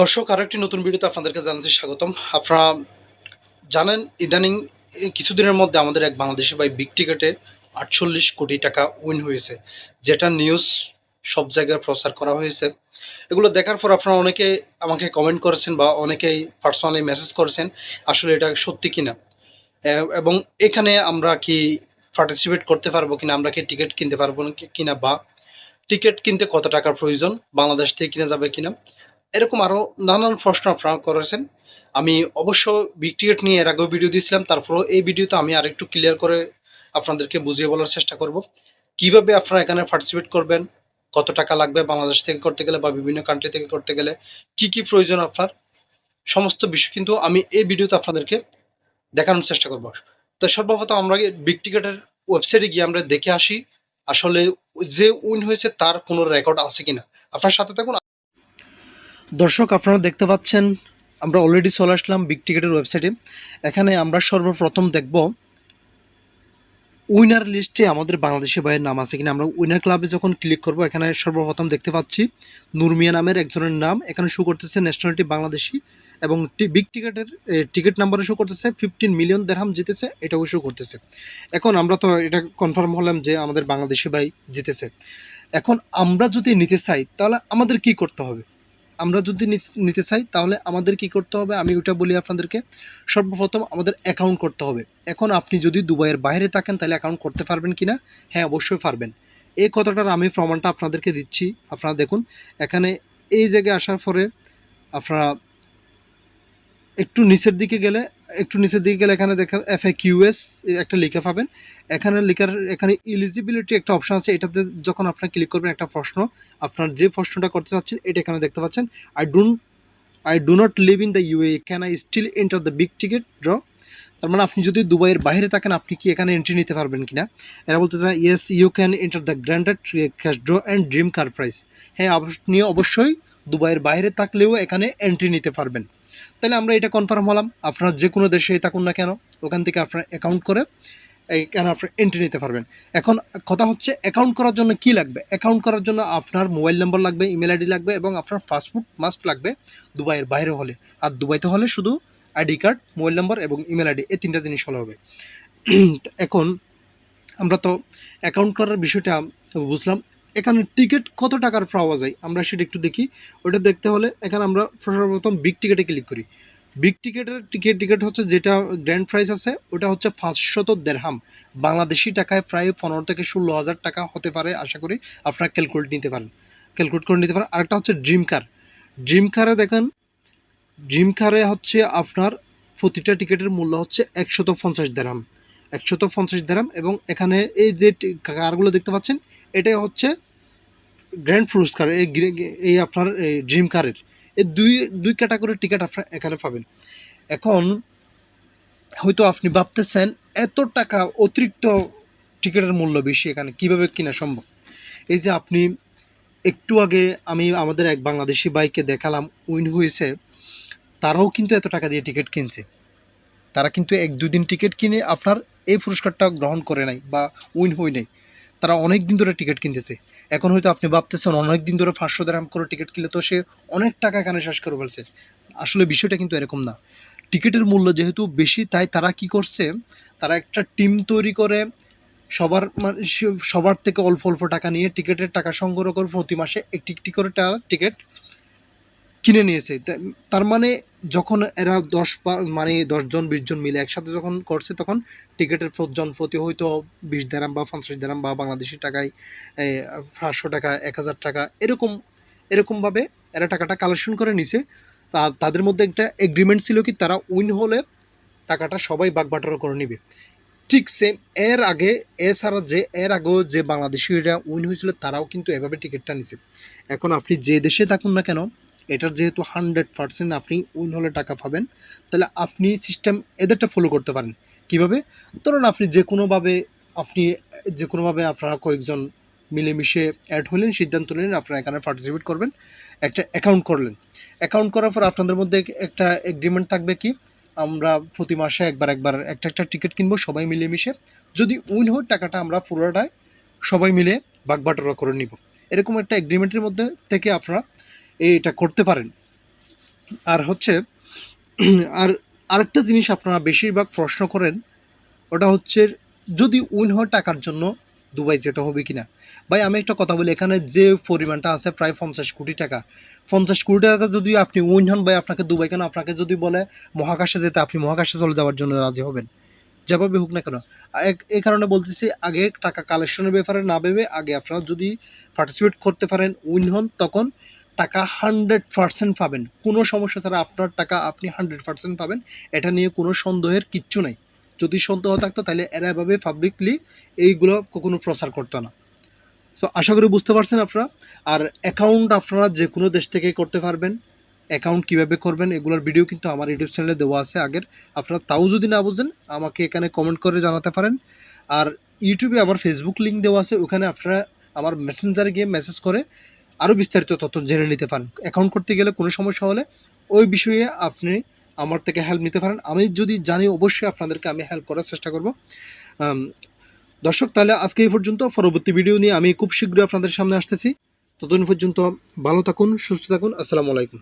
দর্শক, আরও একটি নতুন ভিডিওতে আপনাদেরকে জানাচ্ছি স্বাগতম। আপনারা জানেন, ইদানিং কিছুদিনের মধ্যে আমাদের এক বাংলাদেশি ভাই বিগ টিকেটে আটচল্লিশ কোটি টাকা উইন হয়েছে। যেটা নিউজ সব জায়গায় প্রচার করা হয়েছে। এগুলো দেখার পর আপনারা অনেকে আমাকে কমেন্ট করেছেন বা অনেকেই পার্সোনালি মেসেজ করেছেন, আসলে এটা সত্যি কিনা। এবং এখানে আমরা কি পার্টিসিপেট করতে পারব কিনা, আমরা কি টিকিট কিনতে পারব কিনা বা টিকিট কিনতে কত টাকার প্রয়োজন, বাংলাদেশ থেকে কিনা যাবে কিনা এরকম আরও নানান প্রশ্ন আপনারা করেছেন। আমি অবশ্য বিগ টিকিট নিয়ে এর আগেও ভিডিও দিয়েছিলাম, তারপরেও এই ভিডিওতে আমি আরেকটু ক্লিয়ার করে আপনাদেরকে বুঝিয়ে বলার চেষ্টা করব। কীভাবে আপনারা এখানে পার্টিসিপেট করবেন, কত টাকা লাগবে বাংলাদেশ থেকে করতে গেলে বা বিভিন্ন কান্ট্রি থেকে করতে গেলে, কি কি প্রয়োজন আপনার, সমস্ত বিষয় কিন্তু আমি এই ভিডিওতে আপনাদেরকে দেখানোর চেষ্টা করব। তো সর্বপ্রথম আমরা বিগ টিকেটের ওয়েবসাইটে গিয়ে আমরা দেখে আসি, আসলে যে উইন হয়েছে তার কোনো রেকর্ড আছে কিনা। আপনার সাথে থাকুন দর্শক, আপনারা দেখতে পাচ্ছেন, আমরা অলরেডি চলে আসলাম বিগ টিকেটের ওয়েবসাইটে এখানে আমরা সর্বপ্রথম দেখব উইনার লিস্টে আমাদের বাংলাদেশি ভাইয়ের নাম আছে কিনা। আমরা উইনার ক্লাবে যখন ক্লিক করব, এখানে সর্বপ্রথম দেখতে পাচ্ছি নুরমিয়া নামের একজনের নাম। এখানে শো করতেছে ন্যাশনালিটি বাংলাদেশি এবং বিগ টিকেটের টিকিট নাম্বারে শো করতেছে ফিফটিন মিলিয়ন দেড়হাম জিতেছে, এটাও শো করতেছে। এখন আমরা তো এটা কনফার্ম হলাম যে আমাদের বাংলাদেশি ভাই জিতেছে। এখন আমরা যদি নিতে চাই, তাহলে আমাদের কি করতে হবে? আমরা যদি নিতে চাই, তাহলে আমাদের কি করতে হবে? আমি ওটা বলি আপনাদেরকে। সর্বপ্রথম আমাদের অ্যাকাউন্ট করতে হবে। এখন আপনি যদি দুবাইয়ের বাইরে থাকেন, তাহলে অ্যাকাউন্ট করতে পারবেন কি না হ্যাঁ অবশ্যই পারবেন। এই কথাটার আমি প্রমাণটা আপনাদেরকে দিচ্ছি। আপনারা দেখুন, এখানে এই জায়গায় আসার পরে আপনারা একটু নিচের দিকে গেলে, একটু নিচের দিকে গেলে এখানে দেখা এফ এ কিউএস একটা লেখা পাবেন। এখানে লেখার, এখানে ইলিজিবিলিটি একটা অপশন আছে। এটাতে যখন আপনারা ক্লিক করবেন একটা প্রশ্ন, আপনার যে প্রশ্নটা করতে চাচ্ছেন, এটা এখানে দেখতে পাচ্ছেন। I don't I do not live in the UA can I still enter the big ticket draw তার মানে আপনি যদি দুবাইয়ের বাইরে থাকেন, আপনি কি এখানে এন্ট্রি নিতে পারবেন কিনা? এরা বলতে চান yes you can enter the grand cash draw and dream car prize হ্যাঁ আপনি অবশ্যই দুবাইয়ের বাইরে থাকলেও এখানে এন্ট্রি নিতে পারবেন। তাহলে আমরা এটা কনফার্ম হলাম। আপনারা যে কোনো দেশেই থাকুন না কেন, ওখান থেকে আপনার অ্যাকাউন্ট করে এখানে আপনার এন্ট্রি নিতে পারবেন। এখন কথা হচ্ছে অ্যাকাউন্ট করার জন্য কি লাগবে? অ্যাকাউন্ট করার জন্য আপনার মোবাইল নম্বর লাগবে ইমেল আইডি লাগবে এবং আপনার পাসপোর্ট মাস্ট লাগবে দুবাইয়ের বাইরে হলে। আর দুবাইতে হলে শুধু আইডি কার্ড মোবাইল নম্বর এবং ইমেল আইডি এই তিনটা জিনিস হলে হবে। এখন আমরা তো অ্যাকাউন্ট করার বিষয়টা বুঝলাম। এখানে টিকিট কত টাকার পাওয়া যায়? আমরা সেটা একটু দেখি। ওটা দেখতে হলে এখানে আমরা সর্বপ্রথম বিগ টিকিটে ক্লিক করি। বিগ টিকিটের টিকিট টিকিট হচ্ছে যেটা গ্র্যান্ড প্রাইস আছে, ওটা হচ্ছে পাঁচশত দেড়হাম বাংলাদেশি টাকায় প্রায় পনেরো থেকে ষোলো হাজার টাকা হতে পারে, আশা করি আপনারা ক্যালকুলেট নিতে পারেন। ক্যালকুলেট করে নিতে পারেন। আরেকটা হচ্ছে ড্রিম কার ড্রিম কারে দেখেন ড্রিম কারে হচ্ছে আপনার প্রতিটা টিকিটের মূল্য হচ্ছে একশত পঞ্চাশ দেড়হাম একশত পঞ্চাশ দেড়হাম এবং এখানে এই যে কারগুলো দেখতে পাচ্ছেন, এটাই হচ্ছে গ্র্যান্ড পুরস্কার এই এই আপনার ড্রিম কারের এই দুই দুই ক্যাটাগরির টিকিট আপনার এখানে পাবেন। এখন, হয়তো আপনি ভাবতেছেন, এত টাকা অতিরিক্ত টিকিটের মূল্য বেশি এখানে, কীভাবে কিনা সম্ভব? এই যে আপনি, একটু আগে আমি আমাদের এক বাংলাদেশি বাইকে দেখালাম, উইন হয়েছে, তারাও কিন্তু এত টাকা দিয়ে টিকিট কিনছে। তারা কিন্তু এক দুদিন টিকিট কিনে আপনার এই পুরস্কারটা গ্রহণ করে নাই বা উইন হই নাই। তারা অনেক দিন ধরে টিকিট কিনতেছে। এখন হয়তো আপনি ভাবতেছেন অনেক দিন ধরে পাঁচশো দেড়হাম করে টিকিট কিনলে তো সে অনেক টাকা এখানে শেষ করে ফেলছে। আসলে বিষয়টা কিন্তু এরকম না। টিকিটের মূল্য যেহেতু বেশি, তাই তারা কি করছে? তারা একটা টিম তৈরি করে সবার মানে সবার থেকে অল্প অল্প টাকা নিয়ে টিকিটের টাকা সংগ্রহ করে প্রতি মাসে একটি একটি করে টাকা টিকিট কিনে নিয়েছে। তার মানে যখন এরা দশ মানে দশজন বিশজন মিলে একসাথে যখন করছে, তখন টিকিটের জন প্রতি হয়তো বিশ দেরাম বা পঞ্চাশ দেরাম বা বাংলাদেশি টাকায় পাঁচশো টাকা, এক হাজার টাকা, এরকম, এরকমভাবে এরা টাকাটা কালেকশন করে নিছে। তার তাদের মধ্যে একটা এগ্রিমেন্ট ছিল কি তারা উইন হলে টাকাটা সবাই বাগবাটোয়ারা করে নিবে। ঠিক সেম এর আগে, এছাড়া যে, এর আগেও যে বাংলাদেশিরা উইন হয়েছিল, তারাও কিন্তু এভাবে টিকিটটা নিছে। এখন আপনি যে দেশে থাকুন না কেন এটার যেহেতু হান্ড্রেড পার্সেন্ট আপনি উইন হলে টাকা পাবেন, তাহলে আপনি সিস্টেম এদেরটা ফলো করতে পারেন। কীভাবে? ধরুন আপনি যে কোনোভাবে আপনি যে কোনোভাবে আপনারা কয়েকজন মিলেমিশে অ্যাড হলেন, সিদ্ধান্ত নিলেন, আপনারা এখানে পার্টিসিপেট করবেন, একটা অ্যাকাউন্ট করলেন। অ্যাকাউন্ট করার পর আপনাদের মধ্যে একটা এগ্রিমেন্ট থাকবে কি? আমরা প্রতি মাসে একবার একবার একটা একটা টিকিট কিনবো, সবাই মিলেমিশে। যদি উইন হয়, টাকাটা আমরা পুরোটাই সবাই মিলে বাগবাটোয়ারা করে নিব। এরকম একটা এগ্রিমেন্টের মধ্যে থেকে আপনারা এটা করতে পারেন। আর হচ্ছে, আর আরেকটা জিনিস আপনারা বেশিরভাগ প্রশ্ন করেন, ওটা হচ্ছে, যদি উইন হয় টাকার জন্য দুবাই যেতে হবে কি না ভাই, আমি একটা কথা বলি, এখানে যে পরিমাণটা আছে প্রায় পঞ্চাশ কোটি টাকা। পঞ্চাশ কোটি টাকা যদি আপনি উইন হন, ভাই, আপনাকে দুবাই কেন? আপনাকে যদি বলে মহাকাশে যেতে, আপনি মহাকাশে চলে যাওয়ার জন্য রাজি হবেন। যেভাবে হোক না কেন। এই কারণে বলতেছি, আগে টাকা কালেকশনের ব্যাপারে না ভেবে, আগে আপনারা যদি পার্টিসিপেট করতে পারেন, উইন হন, তখন টাকা হান্ড্রেড পার্সেন্ট পাবেন। কোনো সমস্যা ছাড়া আপনার টাকা আপনি হান্ড্রেড পার্সেন্ট পাবেন। এটা নিয়ে কোনো সন্দেহের কিচ্ছু নাই। যদি সন্দেহ থাকতো তাহলে এরা এভাবে পাবলিকলি এইগুলো কখনো প্রচার করতো না। সো আশা করি বুঝতে পারছেন আপনারা। আর অ্যাকাউন্ট আপনারা যে কোনো দেশ থেকে করতে পারবেন। অ্যাকাউন্ট কীভাবে করবেন এগুলোর ভিডিও কিন্তু আমার ইউটিউব চ্যানেলে দেওয়া আছে আগের। আপনারা তাও যদি না বুঝেন, আমাকে এখানে কমেন্ট করে জানাতে পারেন। আর ইউটিউবে আবার ফেসবুক লিঙ্ক দেওয়া আছে। ওখানে আপনারা আমার মেসেঞ্জারে গিয়ে মেসেজ করে আরও বিস্তারিত তথ্য জেনে নিতে পারেন। অ্যাকাউন্ট করতে গেলে কোনো সমস্যা হলে ওই বিষয়ে আপনি আমার থেকে হেল্প নিতে পারেন। আমি যদি জানি, অবশ্যই আপনাদেরকে আমি হেল্প করার চেষ্টা করব। দর্শক, তাহলে আজকে এই পর্যন্ত। পরবর্তী ভিডিও নিয়ে আমি খুব শীঘ্রই আপনাদের সামনে আসতেছি। ততদিন পর্যন্ত ভালো থাকুন, সুস্থ থাকুন। আসসালামু আলাইকুম।